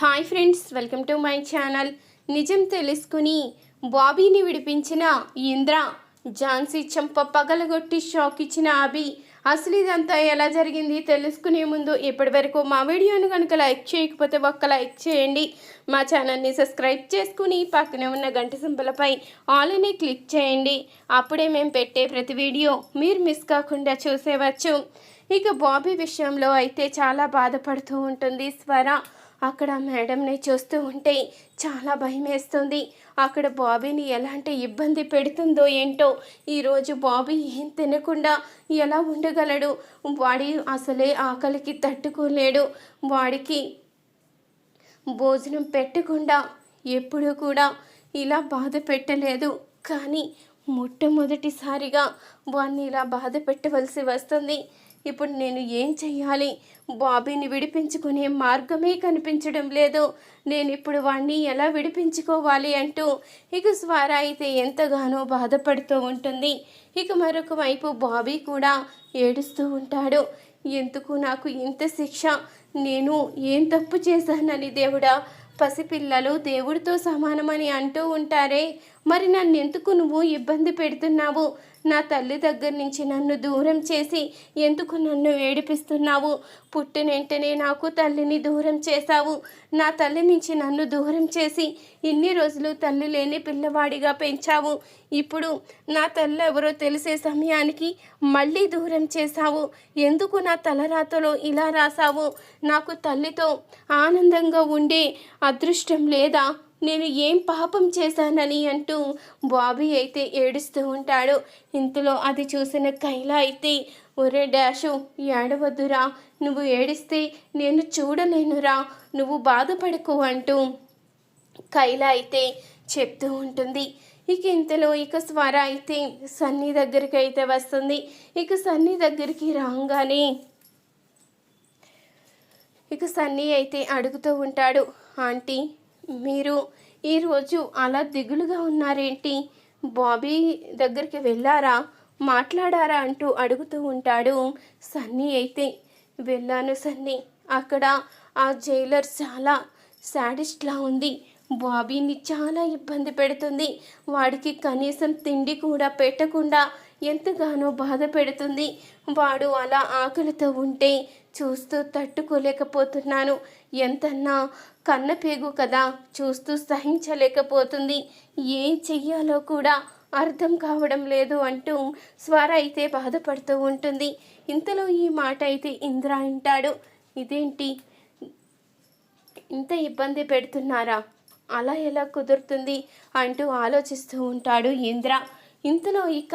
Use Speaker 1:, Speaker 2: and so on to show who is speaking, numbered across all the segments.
Speaker 1: Hi friends welcome to my channel. నిజం తెలుసుకుని బాబీని విడిపించిన ఇంద్ర ఝాన్సీ చంప పగలగొట్టి షాక్ ఇచ్చిన అభి అసలు ఇదంతా ఎలా జరిగింది తెలుసుకునే ముందు ఇప్పటి వరకు మా వీడియోను కనుక లైక్ చేయకపోతే ఒక్క లైక్ చేయండి. మా ఛానల్ని సబ్స్క్రైబ్ చేసుకుని పక్కనే ఉన్న గంట సింబలపై ఆల్ అని క్లిక్ చేయండి. అప్పుడే మేము పెట్టే ప్రతి వీడియో మీరు మిస్ కాకుండా చూసేవచ్చు. ఇక బాబీ విషయంలో అయితే చాలా బాధపడుతూ ఉంటుంది స్వర. అక్కడ మేడంని చూస్తూ ఉంటే చాలా భయం వేస్తుంది అక్కడ బాబీని ఎలాంటి ఇబ్బంది పెడుతుందో ఏంటో ఈరోజు బాబీ ఏం తినకుండా ఎలా ఉండగలడు? వాడి అసలే ఆకలికి తట్టుకోలేడు. వాడికి భోజనం పెట్టకుండా ఎప్పుడూ కూడా ఇలా బాధ పెట్టలేదు. కానీ మొట్టమొదటిసారిగా వాడిని ఇలా బాధ పెట్టవలసి వస్తుంది. ఇప్పుడు నేను ఏం చెయ్యాలి? బాబీని విడిపించుకునే మార్గమే కనిపించడం లేదు. నేను ఇప్పుడు వాణ్ణి ఎలా విడిపించుకోవాలి అంటూ ఇక స్వార అయితే ఎంతగానో బాధపడుతూ ఉంటుంది. ఇక మరొక వైపు బాబీ కూడా ఏడుస్తూ ఉంటాడు. ఎందుకు నాకు ఇంత శిక్ష? నేను ఏం తప్పు చేశానని దేవుడా? పసిపిల్లలు దేవుడితో సమానమని అంటూ ఉంటారే. మరి నన్ను ఎందుకు నువ్వు ఇబ్బంది పెడుతున్నావు? నా తల్లి దగ్గర నుంచి నన్ను దూరం చేసి ఎందుకు నన్ను ఏడిపిస్తున్నావు? పుట్టిన వెంటనే నాకు తల్లిని దూరం చేశావు. నా తల్లి నుంచి నన్ను దూరం చేసి ఇన్ని రోజులు తల్లి లేని పిల్లవాడిగా పెంచావు. ఇప్పుడు నా తల్లి ఎవరో తెలిసే సమయానికి మళ్ళీ దూరం చేశావు. ఎందుకు నా తలరాతలో ఇలా రాసావు నాకు తల్లితో ఆనందంగా ఉండే అదృష్టం లేదా? నేను ఏం పాపం చేశానని అంటూ బాబీ అయితే ఏడుస్తూ ఉంటాడు. ఇంతలో అది చూసిన కైలా అయితే ఒరే డాషు ఏడవద్దురా. నువ్వు ఏడిస్తే నేను చూడలేనురా. నువ్వు బాధపడకు అంటూ కైలా అయితే చెప్తూ ఉంటుంది. ఇక ఇంతలో ఇక స్వర అయితే సన్నీ దగ్గరికి అయితే వస్తుంది. ఇక సన్నీ దగ్గరికి రాగానే ఇక సన్నీ అయితే అడుగుతూ ఉంటాడు ఆంటీ మీరు ఈరోజు అలా దిగులుగా ఉన్నారేంటి? బాబీ దగ్గరికి వెళ్ళారా? మాట్లాడారా అంటూ అడుగుతూ ఉంటాడు సన్నీ అయితే. వెళ్ళాను సన్నీ. అక్కడ ఆ జైలర్ చాలా సాడిస్ట్లా ఉంది. బాబీని చాలా ఇబ్బంది పెడుతుంది. వాడికి కనీసం తిండి కూడా పెట్టకుండా ఎంతగానో బాధ పెడుతుంది. వాడు అలా ఆకలితో ఉంటే చూస్తూ తట్టుకోలేకపోతున్నాను. ఎంతన్నా కన్నపేగు కదా చూస్తూ సహించలేకపోతుంది. ఏం చెయ్యాలో కూడా అర్థం కావడం లేదు అంటూ స్వర అయితే బాధపడుతూ ఉంటుంది. ఇంతలో ఈ మాట అయితే ఇంద్ర అంటాడు. ఇదేంటి? ఇంత ఇబ్బంది పెడుతున్నారా? అలా ఎలా కుదురుతుంది? అంటూ ఆలోచిస్తూ ఉంటాడు ఇంద్ర. ఇంతలో ఇక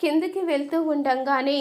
Speaker 1: కిందకి వెళ్తూ ఉండంగానే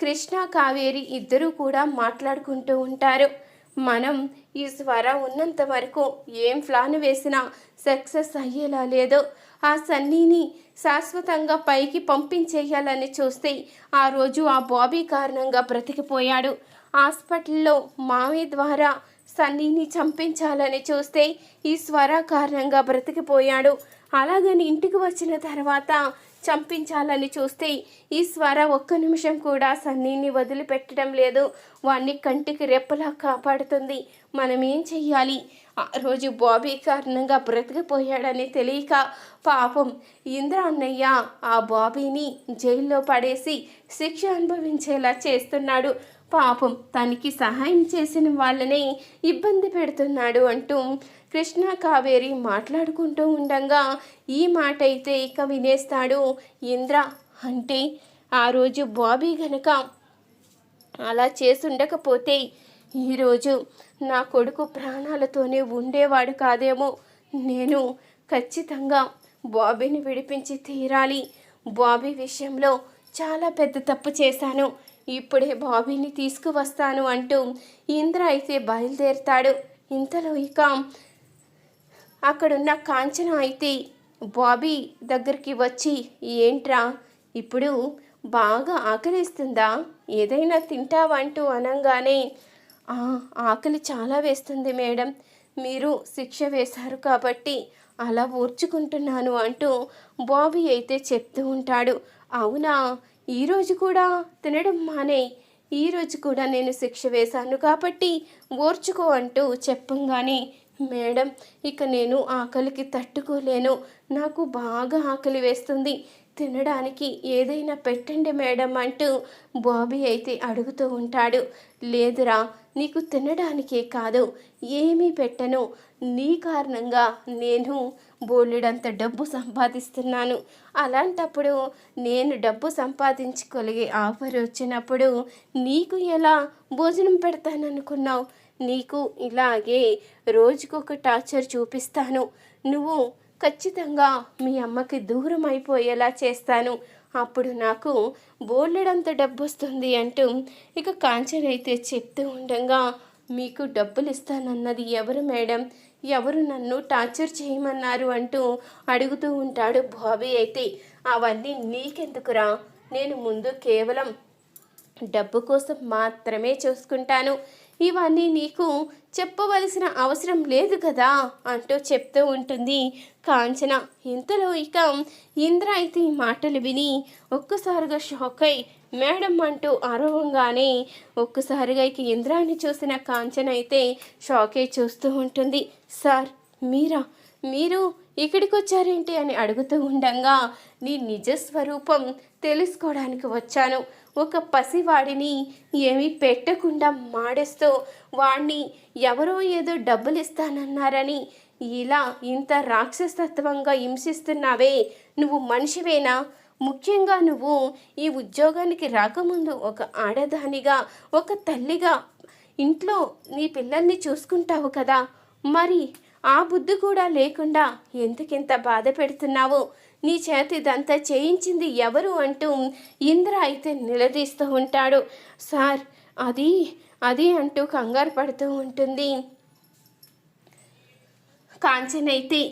Speaker 1: కృష్ణ కావేరి ఇద్దరూ కూడా మాట్లాడుకుంటూ ఉంటారు. మనం ఈ స్వర ఉన్నంత వరకు ఏం ప్లాన్ వేసినా సక్సెస్ అయ్యేలా లేదు. ఆ సన్నీని శాశ్వతంగా పైకి పంపించేయాలని చూస్తే ఆ రోజు ఆ బాబీ కారణంగా బ్రతికిపోయాడు. హాస్పిటల్లో మావి ద్వారా సన్నీని చంపించాలని చూస్తే ఈ స్వర కారణంగా బ్రతికిపోయాడు. అలాగని ఇంటికి వచ్చిన తర్వాత చంపించాలని చూస్తే ఈ స్వర ఒక్క నిమిషం కూడా సన్నీని వదిలిపెట్టడం లేదు. వాణ్ణి కంటికి రెప్పలా కాపాడుతుంది. మనం ఏం చెయ్యాలి? ఆ రోజు బాబీ కారణంగా బ్రతికిపోయాడని తెలియక పాపం ఇంద్ర అన్నయ్య ఆ బాబీని జైల్లో పడేసి శిక్ష అనుభవించేలా చేస్తున్నాడు. పాపం తనకి సహాయం చేసిన వాళ్ళని ఇబ్బంది పెడుతున్నాడు అంటూ కృష్ణ కావేరి మాట్లాడుకుంటూ ఉండగా ఈ మాట అయితే ఇక వినేస్తాడు ఇంద్ర. అంటే ఆ రోజు బాబీ గనక అలా చేసుండకపోతే ఈరోజు నా కొడుకు ప్రాణాలతోనే ఉండేవాడు కాదేమో. నేను ఖచ్చితంగా బాబీని విడిపించి తీరాలి. బాబీ విషయంలో చాలా పెద్ద తప్పు చేశాను. ఇప్పుడే బాబీని తీసుకువస్తాను అంటూ ఇంద్ర అయితే బయలుదేరుతాడు. ఇంతలో ఇక అక్కడున్న కాంచన అయితే బాబీ దగ్గరికి వచ్చి ఏంట్రా ఇప్పుడు బాగా ఆకలిస్తుందా? ఏదైనా తింటావంటూ అనగానే ఆకలి చాలా వేస్తుంది మేడం. మీరు శిక్ష వేశారు కాబట్టి అలా ఊర్చుకుంటున్నాను అంటూ బాబీ అయితే చెప్తూ ఉంటాడు. అవునా? ఈరోజు కూడా తినడం మానే. ఈరోజు కూడా నేను శిక్ష వేశాను కాబట్టి ఓర్చుకో అంటూ చెప్పంగానే మేడం ఇక నేను ఆకలికి తట్టుకోలేను. నాకు బాగా ఆకలి వేస్తుంది. తినడానికి ఏదైనా పెట్టండి మేడం అంటూ బాబీ అయితే అడుగుతూ ఉంటాడు. లేదురా నీకు తినడానికే కాదు ఏమీ పెట్టను. నీ కారణంగా నేను బోలెడంత డబ్బు సంపాదిస్తున్నాను. అలాంటప్పుడు నేను డబ్బు సంపాదించుకోలిగే ఆఫర్ వచ్చినప్పుడు నీకు ఎలా భోజనం పెడతాననుకున్నావు? నీకు ఇలాగే రోజుకొక టార్చర్ చూపిస్తాను. నువ్వు ఖచ్చితంగా మీ అమ్మకి దూరం అయిపోయేలా చేస్తాను. అప్పుడు నాకు బోలెడంత డబ్బు వస్తుంది అంటూ ఇక కాంచన అయితే చెప్తూ ఉండగా మీకు డబ్బులు ఇస్తానన్నది ఎవరు మేడం? ఎవరు నన్ను టార్చర్ చేయమన్నారు? అంటూ అడుగుతూ ఉంటాడు బాబీ అయితే. అవన్నీ నీకెందుకురా? నేను ముందు కేవలం డబ్బు కోసం మాత్రమే చూసుకుంటాను. ఇవన్నీ నీకు చెప్పవలసిన అవసరం లేదు కదా అంటూ చెప్తూ ఉంటుంది కాంచన. ఇంతలో ఇక ఇంద్ర అయితే ఈ మాటలు విని ఒక్కసారిగా షాక్ అయి మేడం అంటూ అరవంగానే ఒక్కసారిగా ఇక ఇంద్రాన్ని చూసిన కాంచన అయితే షాక్ అయి చూస్తూ ఉంటుంది. సార్ మీరా? మీరు ఇక్కడికి వచ్చారేంటి అని అడుగుతూ ఉండగా నీ నిజ స్వరూపం తెలుసుకోవడానికి వచ్చాను. ఒక పసివాడిని ఏమీ పెట్టకుండా మాడేస్తూ వాణ్ణి ఎవరో ఏదో డబ్బులు ఇస్తానన్నారని ఇలా ఇంత రాక్షసత్వంగా హింసిస్తున్నావే. నువ్వు మనిషివేనా? ముఖ్యంగా నువ్వు ఈ ఉద్యోగానికి రాకముందు ఒక ఆడదానిగా ఒక తల్లిగా ఇంట్లో నీ పిల్లల్ని చూసుకుంటావు కదా. మరి ఆ బుద్ధి కూడా లేకుండా ఎందుకింత బాధ పెడుతున్నావు? నీ చేత ఇదంతా చేయించింది ఎవరు అంటూ ఇంద్ర అయితే నిలదీస్తూ ఉంటాడు. సార్ అది అది అంటూ కంగారు పడుతూ ఉంటుంది. కాంచనైతే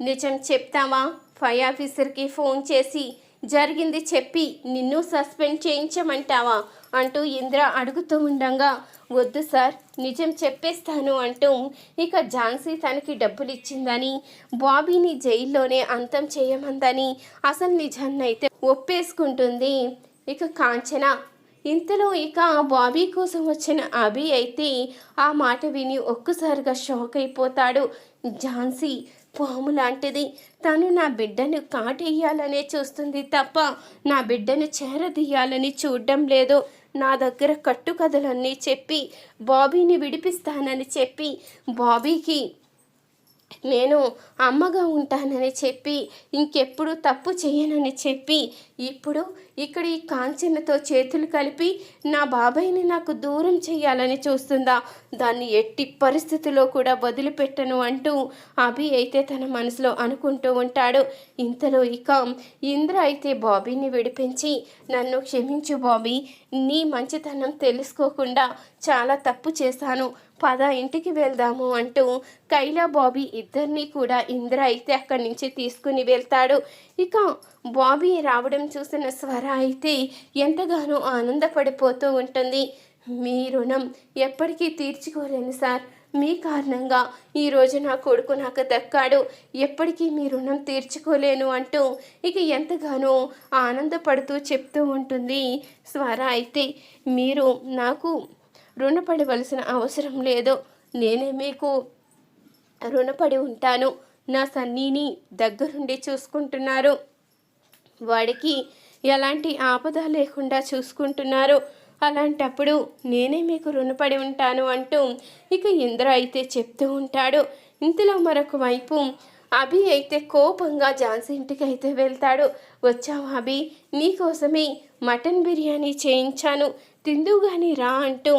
Speaker 1: నిజం చెప్తావా? ఫై ఆఫీసర్కి ఫోన్ చేసి జరిగింది చెప్పి నిన్ను సస్పెండ్ చేయించమంటావా? అంటూ ఇంద్ర అడుగుతూ ఉండగా వద్దు సార్ నిజం చెప్పేస్తాను అంటూ ఇక ఝాన్సీ తనకి డబ్బులు ఇచ్చిందని బాబీని జైల్లోనే అంతం చేయమందని అసలు నిజాన్ని అయితే ఒప్పేసుకుంటుంది ఇక కాంచన. ఇంతలో ఇక బాబీ కోసం వచ్చిన అభి అయితే ఆ మాట విని ఒక్కసారిగా షాక్ అయిపోతాడు ఝాన్సీ. పాము లాంటిది. తను నా బిడ్డను కాటేయాలనే చూస్తుంది తప్ప నా బిడ్డను చేరదీయాలని చూడడం లేదు. నా దగ్గర కట్టుకథలన్నీ చెప్పి బాబీని విడిపిస్తానని చెప్పి బాబీకి నేను అమ్మగా ఉంటానని చెప్పి ఇంకెప్పుడు తప్పు చేయనని చెప్పి ఇప్పుడు ఇక్కడ ఈ కాంచనతో చేతులు కలిపి నా బాబాయ్ని నాకు దూరం చేయాలని చూస్తుందా? దాన్ని ఎట్టి పరిస్థితిలో కూడా వదిలిపెట్టను అంటూ అభి అయితే తన మనసులో అనుకుంటూ ఉంటాడు. ఇంతలో ఇక ఇంద్ర అయితే బాబీని విడిపించి నన్ను క్షమించు బాబీ నీ మంచితనం తెలుసుకోకుండా చాలా తప్పు చేశాను. పద ఇంటికి వెళ్దాము అంటూ కైలా బాబీ ఇద్దరిని కూడా ఇంద్ర అయితే అక్కడి నుంచి తీసుకుని వెళ్తాడు. ఇక బాబీ రావడం చూసిన స్వర అయితే ఎంతగానో ఆనందపడిపోతూ ఉంటుంది. మీ రుణం ఎప్పటికీ తీర్చుకోలేను సార్. మీ కారణంగా ఈరోజు నా కొడుకు నాకు దక్కాడు. ఎప్పటికీ మీ రుణం తీర్చుకోలేను అంటూ ఇక ఎంతగానో ఆనందపడుతూ చెప్తూ ఉంటుంది స్వర అయితే. మీరు నాకు రుణపడవలసిన అవసరం లేదు నేనే మీకు రుణపడి ఉంటాను. నా సన్నీని దగ్గరుండి చూసుకుంటున్నారు. వాడికి ఎలాంటి ఆపద లేకుండా చూసుకుంటున్నారు. అలాంటప్పుడు నేనే మీకు రుణపడి ఉంటాను అంటూ ఇక ఇంద్ర అయితే చెప్తూ ఉంటాడు. ఇంతలో మరొక వైపు అభి అయితే కోపంగా ఝాన్సీ ఇంటికి అయితే వెళ్తాడు. వచ్చావు అభి నీకోసమే మటన్ బిర్యానీ చేయించాను. తిందుగాని రా అంటూ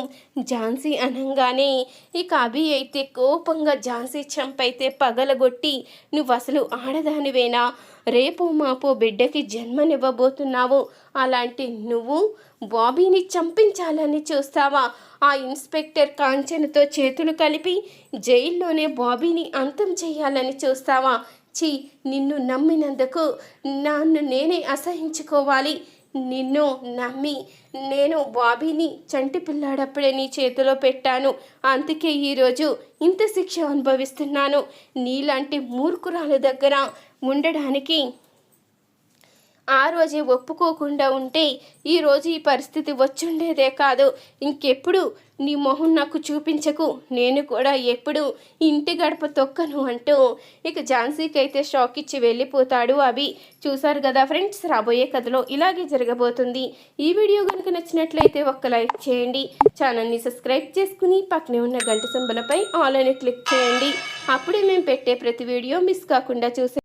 Speaker 1: ఝాన్సీ అనంగానే ఇక అభి అయితే కోపంగా ఝాన్సీ చంపైతే పగలగొట్టి నువ్వు అసలు ఆడదానివేనా? రేపు మాపో బిడ్డకి జన్మనివ్వబోతున్నావు. అలాంటి నువ్వు బాబీని చంపించాలని చూస్తావా? ఆ ఇన్స్పెక్టర్ కాంచనతో చేతులు కలిపి జైల్లోనే బాబీని అంతం చేయాలని చూస్తావా? ఛీ నిన్ను నమ్మినందుకు నన్ను నేనే అసహించుకోవాలి. నిన్ను నమ్మి నేను బాబీని చంటి పిల్లాడప్పుడే నీ చేతిలో పెట్టాను. అందుకే ఈరోజు ఇంత శిక్ష అనుభవిస్తున్నాను. నీలాంటి మూర్ఖురాలు దగ్గర ఉండడానికి ఆ రోజే ఒప్పుకోకుండా ఉంటే ఈరోజు ఈ పరిస్థితి వచ్చుండేదే కాదు. ఇంకెప్పుడు నీ మొహం నాకు చూపించకు నేను కూడా ఎప్పుడు ఇంటి గడప తొక్కను అంటూ. ఇక ఝాన్సీకి అయితే షాక్ ఇచ్చి వెళ్ళిపోతాడు అవి చూశారు కదా ఫ్రెండ్స్ రాబోయే కథలో ఇలాగే జరగబోతుంది. ఈ వీడియో కనుక నచ్చినట్లయితే ఒక్క లైక్ చేయండి. ఛానల్ని సబ్స్క్రైబ్ చేసుకుని పక్కనే ఉన్న గంట సింబలపై ఆల్ అని క్లిక్ చేయండి. అప్పుడే మేము పెట్టే ప్రతి వీడియో మిస్ కాకుండా చూసే